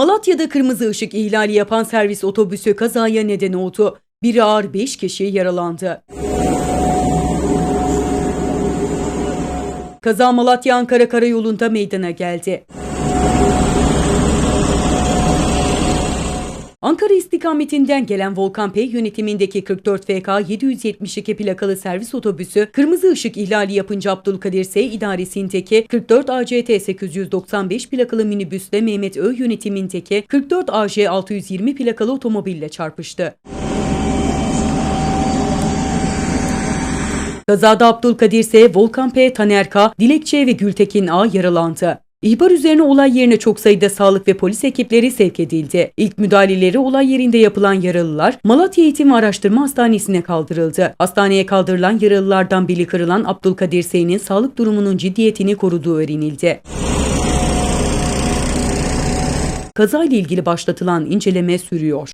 Malatya'da kırmızı ışık ihlali yapan servis otobüsü kazaya neden oldu. Biri ağır 5 kişi yaralandı. Kaza Malatya-Ankara karayolunda meydana geldi. Ankara istikametinden gelen Volkan Pay yönetimindeki 44 FK 772 plakalı servis otobüsü kırmızı ışık ihlali yapınca Abdülkadir S. idaresindeki 44 ACT 895 plakalı minibüsle Mehmet Ö. yönetimindeki 44 AJ 620 plakalı otomobille çarpıştı. Kazada Abdülkadir S., Volkan P., Taner K., Dilekçe ve Gültekin A. yaralandı. İhbar üzerine olay yerine çok sayıda sağlık ve polis ekipleri sevk edildi. İlk müdahaleleri olay yerinde yapılan yaralılar Malatya Eğitim ve Araştırma Hastanesi'ne kaldırıldı. Hastaneye kaldırılan yaralılardan biri kırılan Abdülkadir S.'nin sağlık durumunun ciddiyetini koruduğu öğrenildi. Kazayla ilgili başlatılan inceleme sürüyor.